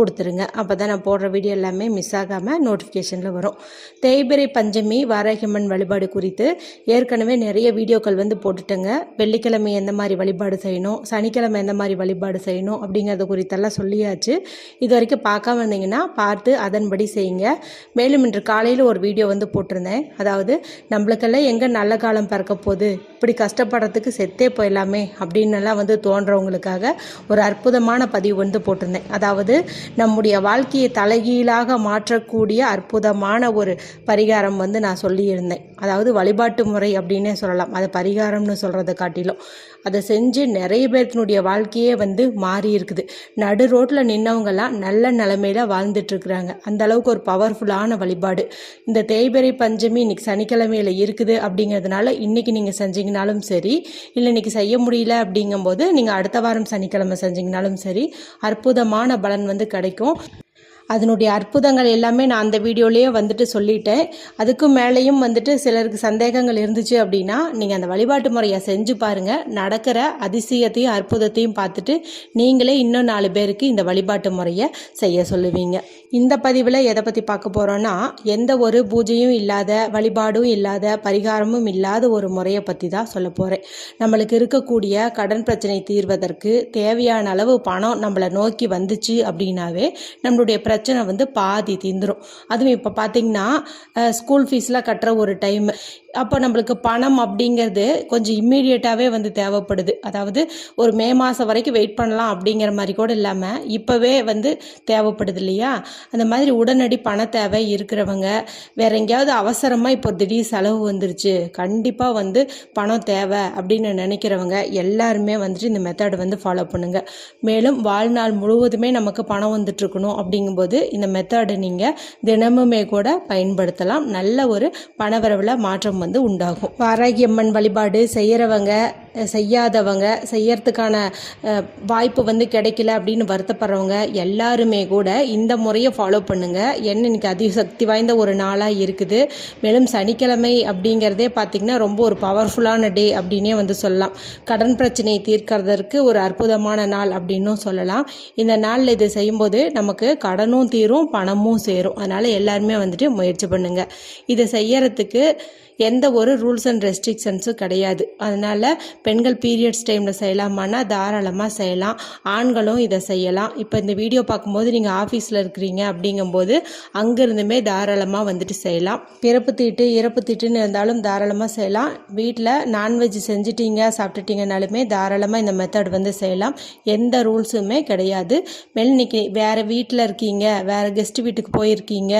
கொடுத்துருங்க. அப்போ தான் நான் போடுற வீடியோ எல்லாமே மிஸ் ஆகாமல் நோட்டிஃபிகேஷனில் வரும். தேய்பிரை பஞ்சமி வாராகியம்மன் வழிபாடு குறித்து ஏற்கனவே நிறைய வீடியோக்கள் வந்து போட்டுட்டேங்க. வெள்ளிக்கிழமை எந்த மாதிரி வழிபாடு செய்யணும் சனிக்கிழமை எந்த மாதிரி வழிபாடு செய்யணும் அப்படிங்கிறத குறித்தெல்லாம் சொல்லியாச்சு. இது வரைக்கும் பார்க்காம இருந்தீங்கன்னா பார்த்து அதன்படி செய்யுங்க. மேலும் இன்று காலையில் ஒரு வீடியோ வந்து போட்டிருந்தேன். அதாவது நம்மளுக்கெல்லாம் எங்கே நல்ல காலம் பிறக்க போகுது இப்படி கஷ்டப்படுறதுக்கு செத்தே போயிடலாமே அப்படின்னு எல்லாம் வந்து தோன்றவங்களுக்காக ஒரு அற்புதமான பதிவு வந்து போட்டிருந்தேன். அதாவது நம்முடைய வாழ்க்கையை தலைகீழாக மாற்றக்கூடிய அற்புதமான ஒரு பரிகாரம் வந்து நான் சொல்லியிருந்தேன். அதாவது வழிபாட்டு முறை அப்படின்னே சொல்லலாம். அது பரிகாரம்னு சொல்கிறத காட்டிலும். அதை செஞ்சு நிறைய பேர்த்தினுடைய வாழ்க்கையே வந்து மாறி இருக்குது. நடு ரோட்டில் நின்னவங்கெல்லாம் நல்ல நிலமையில வாழ்ந்துட்டுருக்குறாங்க அந்த அளவுக்கு ஒரு பவர்ஃபுல்லான வழிபாடு. இந்த தேய்பிறை பஞ்சமி இன்னைக்கு சனிக்கிழமையில் இருக்குது அப்படிங்கிறதுனால இன்னைக்கு நீங்கள் செஞ்சீங்கனாலும் சரி இல்லை இன்னைக்கு செய்ய முடியல அப்படிங்கும்போது நீங்கள் அடுத்த வாரம் சனிக்கிழமை செஞ்சீங்கனாலும் சரி அற்புதமான பலன் வந்து கிடைக்கும். அதனுடைய அற்புதங்கள் எல்லாமே நான் அந்த வீடியோலேயே வந்துட்டு சொல்லிட்டேன். அதுக்கும் மேலேயும் வந்துட்டு சிலருக்கு சந்தேகங்கள் இருந்துச்சு அப்படின்னா நீங்கள் அந்த வழிபாட்டு முறையை செஞ்சு பாருங்கள் நடக்கிற அதிசயத்தையும் அற்புதத்தையும் பார்த்துட்டு நீங்களே இன்னும் நாலு பேருக்கு இந்த வழிபாட்டு முறையை செய்ய சொல்லுவீங்க. இந்த பதிவில் எதை பற்றி பார்க்க போகிறோன்னா எந்த ஒரு பூஜையும் இல்லாத வழிபாடும் இல்லாத பரிகாரமும் இல்லாத ஒரு முறையை பற்றி தான் சொல்ல போகிறேன் நம்மளுக்கு இருக்கக்கூடிய கடன் பிரச்சனை தீர்வதற்கு தேவையான அளவு பணம் நம்மளை நோக்கி வந்துச்சு அப்படின்னாவே நம்மளுடைய பிரச்சனை பிரச்சனை வந்து பாதி தீந்துடும் அதுவும் இப்போ பார்த்தீங்கன்னா ஸ்கூல் ஃபீஸ்லாம் கட்டுற ஒரு டைம் அப்போ நம்மளுக்கு பணம் அப்படிங்கிறது கொஞ்சம் இம்மீடியட்டாகவே வந்து தேவைப்படுது. அதாவது ஒரு மே மாதம் வரைக்கும் வெயிட் பண்ணலாம் அப்படிங்கிற மாதிரி கூட இல்லாமல் இப்போவே வந்து தேவைப்படுது இல்லையா? அந்த மாதிரி உடனடி பண தேவை இருக்கிறவங்க வேற எங்கேயாவது அவசரமாக இப்போ திடீர் செலவு வந்துருச்சு கண்டிப்பாக வந்து பணம் தேவை அப்படின்னு நினைக்கிறவங்க எல்லாருமே வந்துட்டு இந்த மெத்தட் வந்து ஃபாலோ பண்ணுங்க. மேலும் வாழ்நாள் முழுவதுமே நமக்கு பணம் வந்துட்டு இருக்கணும் அப்படிங்கும்போது இந்த மெத்தடை நீங்கள் தினமுமே கூட பயன்படுத்தலாம். நல்ல ஒரு பணவரவில் மாற்றம் வந்து உண்டாகும். வாராகி அம்மன் வழிபாடு செய்கிறவங்க செய்யாதவங்க செய்யறதுக்கான வாய்ப்பு வந்து கிடைக்கல அப்படின்னு வருத்தப்படுறவங்க எல்லாருமே கூட இந்த முறையை ஃபாலோ பண்ணுங்க. என்ன இன்னைக்கு அதிக சக்தி வாய்ந்த ஒரு நாளாக இருக்குது. மேலும் சனிக்கிழமை அப்படிங்கிறதே பார்த்திங்கன்னா ரொம்ப ஒரு பவர்ஃபுல்லான டே அப்படின்னே வந்து சொல்லலாம். கடன் பிரச்சனையை தீர்க்கறதற்கு ஒரு அற்புதமான நாள் அப்படின்னும் சொல்லலாம். இந்த நாளில் இது செய்யும்போது நமக்கு கடனும் தீரும் பணமும் சேரும். அதனால் எல்லாருமே வந்துட்டு முயற்சி பண்ணுங்க. இதை செய்யறதுக்கு எந்த ஒரு ரூல்ஸ் அண்ட் ரெஸ்ட்ரிக்ஷன்ஸும் கிடையாது. அதனால் பெண்கள் பீரியட்ஸ் டைமில் செய்யலாமான்னா தாராளமாக செய்யலாம். ஆண்களும் இதை செய்யலாம். இப்போ இந்த வீடியோ பார்க்கும்போது நீங்கள் ஆஃபீஸில் இருக்கிறீங்க அப்படிங்கும்போது அங்கேருந்துமே தாராளமாக வந்துட்டு செய்யலாம். பிறப்பு தீட்டு இறப்பு தீட்டுன்னு இருந்தாலும் தாராளமாக செய்யலாம். வீட்டில் நான்வெஜ் செஞ்சிட்டீங்க சாப்பிட்டுட்டீங்கனாலுமே தாராளமாக இந்த மெத்தட் வந்து செய்யலாம். எந்த ரூல்ஸுமே கிடையாது. மேல் இன்னைக்கு வேறு வீட்டில் இருக்கீங்க வேறு கெஸ்ட் வீட்டுக்கு போயிருக்கீங்க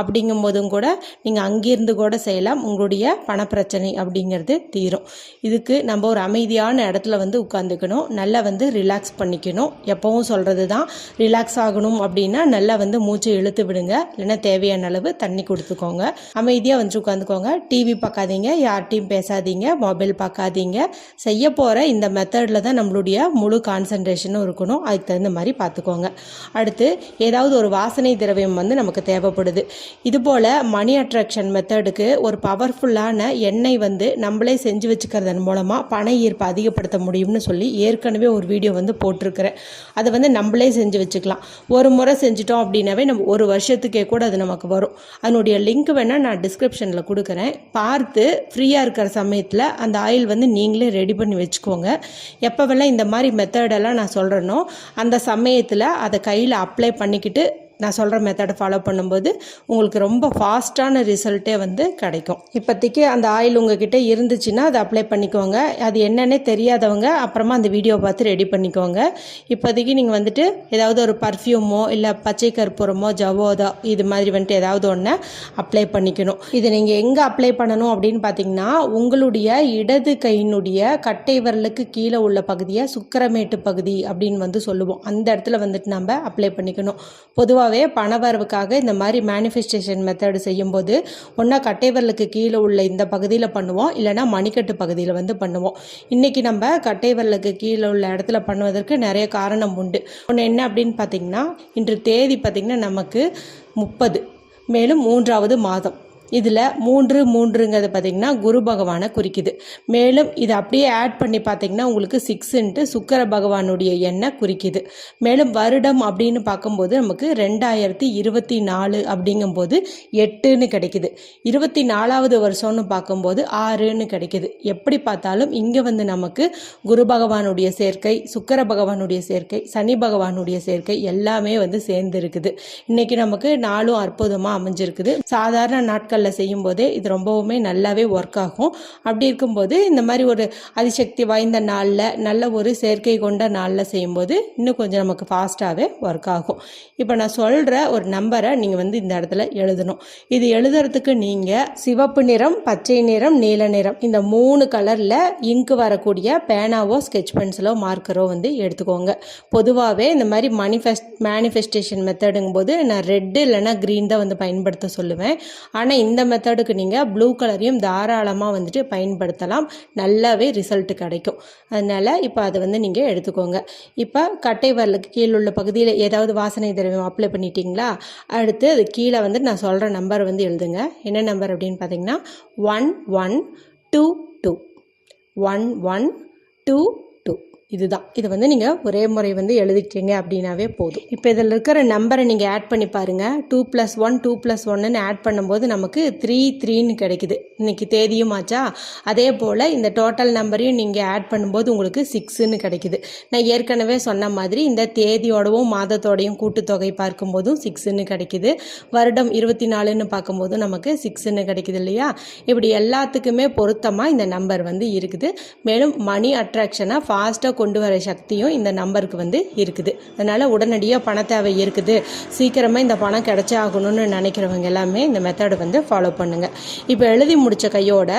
அப்படிங்கும்போதும் கூட நீங்கள் அங்கேருந்து கூட செய்யலாம். உங்களுடைய பணப்பிரச்சனை அப்படிங்கிறது தீரும். இதுக்கு நம்ம ஒரு அமைதியான இடத்துல வந்து உட்காந்துக்கணும் நல்லா வந்து ரிலாக்ஸ் பண்ணிக்கணும். எப்போவும் சொல்கிறது தான் ரிலாக்ஸ் ஆகணும் அப்படின்னா நல்லா வந்து மூச்சை இழுத்து விடுங்க. இல்லைன்னா தேவையான அளவு தண்ணி கொடுத்துக்கோங்க. அமைதியாக வந்து உட்காந்துக்கோங்க டிவி பார்க்காதீங்க. யார்கிட்டையும் பேசாதீங்க. மொபைல் பார்க்காதீங்க. செய்ய போகிற இந்த மெத்தடில் தான் நம்மளுடைய முழு கான்சன்ட்ரேஷனும் இருக்கணும். அதுக்கு தகுந்த மாதிரி பார்த்துக்கோங்க. அடுத்து ஏதாவது ஒரு வாசனை திரவியம் வந்து நமக்கு தேவைப்படுது. இது போல் மணி அட்ராக்ஷன் மெத்தடுக்கு ஒரு பவர்ஃபுல்லான எண்ணெய் வந்து நம்மளே செஞ்சு வச்சுக்கிறதன் மூலமாக பண ஈர்ப்பு அதிகப்படுத்த முடியும்னு சொல்லி ஏற்கனவே ஒரு வீடியோ வந்து போட்டிருக்கிறேன். அதை வந்து நம்மளே செஞ்சு வச்சுக்கலாம். ஒரு முறை செஞ்சிட்டோம் அப்படின்னாவே நம்ம ஒரு வருஷத்துக்கே கூட அது நமக்கு வரும். அதனுடைய லிங்க் வேணால் நான் டிஸ்கிரிப்ஷனில் கொடுக்குறேன். பார்த்து ஃப்ரீயாக இருக்கிற சமயத்தில் அந்த ஆயில் வந்து நீங்களே ரெடி பண்ணி வச்சுக்கோங்க. எப்போவெல்லாம் இந்த மாதிரி மெத்தடெல்லாம் நான் சொல்கிறேனோ அந்த சமயத்தில் அதை கையில் அப்ளை பண்ணிக்கிட்டு நான் சொல்கிற மெத்தடை ஃபாலோ பண்ணும்போது உங்களுக்கு ரொம்ப ஃபாஸ்ட்டான ரிசல்ட்டே வந்து கிடைக்கும். இப்போதைக்கு அந்த ஆயில் உங்ககிட்ட இருந்துச்சுன்னா அதை அப்ளை பண்ணிக்கோங்க. அது என்னன்னே தெரியாதவங்க அப்புறமா அந்த வீடியோ பார்த்து ரெடி பண்ணிக்கோங்க. இப்போதைக்கு நீங்கள் வந்துட்டு ஏதாவது ஒரு பர்ஃப்யூமோ இல்லை பச்சை கற்பூரமோ ஜவோதோ இது மாதிரி வந்துட்டு ஏதாவது ஒன்று அப்ளை பண்ணிக்கணும். இது நீங்கள் எங்கே அப்ளை பண்ணணும் அப்படின்னு பார்த்தீங்கன்னா உங்களுடைய இடது கையினுடைய கட்டை விரலுக்கு கீழே உள்ள பகுதியை சுக்கரமேட்டு பகுதி அப்படின்னு வந்து சொல்லுவோம். அந்த இடத்துல வந்துட்டு நம்ம அப்ளை பண்ணிக்கணும். பொதுவாக பொதுவாகவே பணவரவுக்காக இந்த மாதிரி மேனிஃபெஸ்டேஷன் மெத்தடு செய்யும்போது ஒன்றா கட்டைவரலுக்கு கீழே உள்ள இந்த பகுதியில் பண்ணுவோம் இல்லைன்னா மணிக்கட்டு பகுதியில் வந்து பண்ணுவோம். இன்றைக்கி நம்ம கட்டைவரலுக்கு கீழே உள்ள இடத்துல பண்ணுவதற்கு நிறைய காரணம் உண்டு. ஒன்று என்ன அப்படின்னு பார்த்தீங்கன்னா இன்று தேதி பார்த்திங்கன்னா நமக்கு முப்பது மேலும் மூன்றாவது மாதம். இதில் மூன்று மூன்றுங்கிறது பார்த்திங்கன்னா குரு பகவானை குறிக்குது. மேலும் இதை அப்படியே ஆட் பண்ணி பார்த்தீங்கன்னா உங்களுக்கு சிக்ஸுன்ட்டு சுக்கர பகவானுடைய எண்ணெய் குறிக்குது. மேலும் வருடம் அப்படின்னு பார்க்கும்போது நமக்கு ரெண்டாயிரத்தி இருபத்தி நாலு அப்படிங்கும்போது எட்டுன்னு கிடைக்குது. இருபத்தி நாலாவது வருஷம்னு பார்க்கும்போது ஆறுன்னு கிடைக்குது. எப்படி பார்த்தாலும் இங்கே வந்து நமக்கு குரு பகவானுடைய சேர்க்கை சுக்கர பகவானுடைய சேர்க்கை சனி பகவானுடைய சேர்க்கை எல்லாமே வந்து சேர்ந்து இருக்குது இன்னைக்கு நமக்கு நாளும் அற்புதமாக அமைஞ்சிருக்குது. சாதாரண நாட்கள் நாட்களில் செய்யும்போதே இது ரொம்பவுமே நல்லாவே ஒர்க் ஆகும். அப்படி இருக்கும்போது இந்த மாதிரி ஒரு அதிசக்தி வாய்ந்த நாளில் நல்ல ஒரு சேர்க்கை கொண்ட நாளில் செய்யும்போது இன்னும் கொஞ்சம் நமக்கு ஃபாஸ்ட்டாகவே ஒர்க் ஆகும். இப்போ நான் சொல்கிற ஒரு நம்பரை நீங்கள் வந்து இந்த இடத்துல எழுதணும். இது எழுதுறதுக்கு நீங்கள் சிவப்பு நிறம் பச்சை நிறம் நீல நிறம் இந்த மூணு கலரில் இங்கு வரக்கூடிய பேனாவோ ஸ்கெட்ச் பென்சிலோ மார்க்கரோ வந்து எடுத்துக்கோங்க. பொதுவாகவே இந்த மாதிரி மனிஃபெஸ்ட் மேனிஃபெஸ்டேஷன் மெத்தடுங்கும் போது நான் ரெட்டு இல்லைன்னா க்ரீன் தான் வந்து பயன்படுத்த சொல்லுவேன். ஆனால் இந்த மெத்தடுக்கு நீங்கள் ப்ளூ கலரையும் தாராளமாக வந்துட்டு பயன்படுத்தலாம். நல்லாவே ரிசல்ட் கிடைக்கும். அதனால் இப்போ அதை வந்து நீங்கள் எடுத்துக்கோங்க. இப்போ கட்டை வரலுக்கு கீழே உள்ள பகுதியில் ஏதாவது வாசனை திரவியம் அப்ளை பண்ணிட்டீங்களா? அடுத்து அது கீழே வந்து நான் சொல்கிற நம்பர் வந்து எழுதுங்க. என்ன நம்பர் அப்படின்னு பார்த்தீங்கன்னா one one two two one one two two இதுதான். இது வந்து நீங்கள் ஒரே முறை வந்து எழுதிக்கிட்டீங்க அப்படின்னாவே போதும். இப்போ இதில் இருக்கிற நம்பரை நீங்கள் ஆட் பண்ணி பாருங்கள் two plus one two plus ஒன்னுன்னு add பண்ணும்போது நமக்கு த்ரீ த்ரீன்னு கிடைக்குது. இன்னைக்கு தேதியும் ஆச்சா? அதே போல் இந்த டோட்டல் நம்பரையும் நீங்கள் ஆட் பண்ணும்போது உங்களுக்கு சிக்ஸுன்னு கிடைக்குது. நான் ஏற்கனவே சொன்ன மாதிரி இந்த தேதியோடவும் மாதத்தோடையும் கூட்டுத்தொகை பார்க்கும்போதும் சிக்ஸுன்னு கிடைக்குது. வருடம் இருபத்தி நாலுன்னு பார்க்கும்போதும் நமக்கு சிக்ஸுன்னு கிடைக்குது இல்லையா? இப்படி எல்லாத்துக்குமே பொருத்தமாக இந்த நம்பர் வந்து இருக்குது. மேலும் மணி அட்ராக்ஷனாக ஃபாஸ்ட்டாக கொண்டு வர சக்தியும் இந்த நம்பருக்கு வந்து இருக்குது. அதனால் உடனடியாக பண தேவை இருக்குது. சீக்கிரமாக இந்த பணம் கிடைச்சாகணும்னு நினைக்கிறவங்க எல்லாமே இந்த மெத்தடை வந்து ஃபாலோ பண்ணுங்கள் இப்போ எழுதி முடித்த கையோட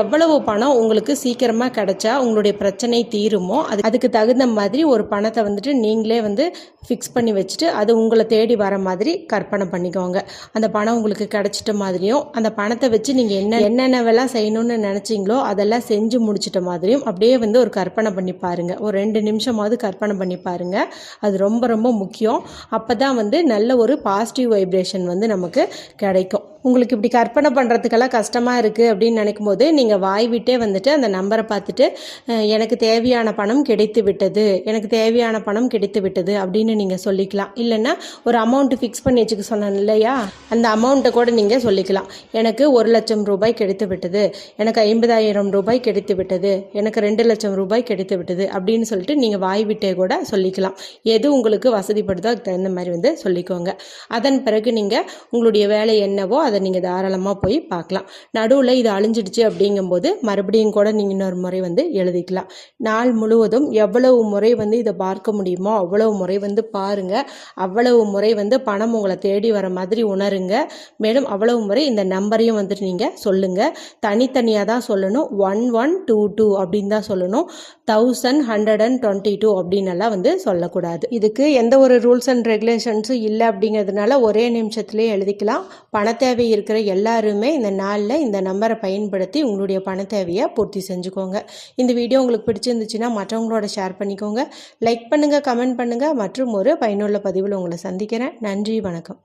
எவ்வளவு பணம் உங்களுக்கு சீக்கிரமாக கிடைச்சா உங்களுடைய பிரச்சனை தீருமோ அது அதுக்கு தகுந்த மாதிரி ஒரு பணத்தை வந்துட்டு நீங்களே வந்து ஃபிக்ஸ் பண்ணி வச்சுட்டு அது உங்களை தேடி வர மாதிரி கற்பனை பண்ணிக்கோங்க. அந்த பணம் உங்களுக்கு கிடைச்சிட்ட மாதிரியும் அந்த பணத்தை வச்சு நீங்கள் என்ன என்னென்னவெல்லாம் செய்யணும்னு நினச்சிங்களோ அதெல்லாம் செஞ்சு முடிச்சிட்ட மாதிரியும் அப்படியே வந்து ஒரு கற்பனை பண்ணி பாருங்கள் ஒரு ரெண்டு நிமிஷமாவது கற்பனை பண்ணி பாருங்கள் அது ரொம்ப ரொம்ப முக்கியம். அப்போ தான் வந்து நல்ல ஒரு பாசிட்டிவ் வைப்ரேஷன் வந்து நமக்கு கிடைக்கும். உங்களுக்கு இப்படி கற்பனை பண்ணுறதுக்கெல்லாம் கஷ்டமாக இருக்குது அப்படின்னு நினைக்கும் போது நீங்கள் வாய் விட்டே வந்துட்டு அந்த நம்பரை பார்த்துட்டு எனக்கு தேவையான பணம் கிடைத்து விட்டது எனக்கு தேவையான பணம் கிடைத்து விட்டது அப்படின்னு நீங்கள் சொல்லிக்கலாம். இல்லைன்னா ஒரு அமௌண்ட்டு ஃபிக்ஸ் பண்ணி வச்சுக்க சொன்னேன் இல்லையா? அந்த அமௌண்ட்டை கூட நீங்கள் சொல்லிக்கலாம். எனக்கு ஒரு லட்சம் ரூபாய் கிடைத்து விட்டது எனக்கு ஐம்பதாயிரம் ரூபாய் கிடைத்து விட்டது எனக்கு ரெண்டு லட்சம் ரூபாய் கிடைத்து விட்டது அப்படின்னு சொல்லிட்டு நீங்கள் வாய் விட்டே கூட சொல்லிக்கலாம். எது உங்களுக்கு வசதிப்படுதோ அதுக்கு தகுந்த மாதிரி வந்து சொல்லிக்கோங்க. அதன் பிறகு நீங்கள் உங்களுடைய வேலை என்னவோ அதை நீங்கள் தாராளமாக போய் பார்க்கலாம். நடுவில் இது அழிஞ்சிடுச்சு அப்படிங்கும்போது மறுபடியும் கூட நீங்கள் இன்னொரு முறை வந்து எழுதிக்கலாம். நாள் முழுவதும் எவ்வளவு முறை வந்து இதை பார்க்க முடியுமோ அவ்வளவு முறை வந்து பாருங்கள் அவ்வளவு முறை வந்து பணம் உங்களை தேடி வர மாதிரி உணருங்க. மேலும் அவ்வளவு முறை இந்த நம்பரையும் வந்துட்டு நீங்கள் சொல்லுங்கள் தனித்தனியாக தான் சொல்லணும். ஒன் ஒன் டூ டூ அப்படின்னு தான் சொல்லணும். Thousand hundred and twenty two அப்படின்னெல்லாம் வந்து சொல்லக்கூடாது. இதுக்கு எந்த ஒரு ரூல்ஸ் அண்ட் ரெகுலேஷன்ஸும் இல்லை அப்படிங்கிறதுனால ஒரே நிமிஷத்துலேயே எழுதிக்கலாம். பண தேவை இருக்கிற எல்லாருமே இந்த நாளில் இந்த நம்பரை பயன்படுத்தி உங்களுடைய பண தேவையை பூர்த்தி செஞ்சுக்கோங்க. இந்த வீடியோ உங்களுக்கு பிடிச்சிருந்துச்சுன்னா மற்றவங்களோட ஷேர் பண்ணிக்கோங்க. லைக் பண்ணுங்கள் கமெண்ட் பண்ணுங்கள் மற்றும் ஒரு பயனுள்ள பதிவில் உங்களை சந்திக்கிறேன். நன்றி வணக்கம்.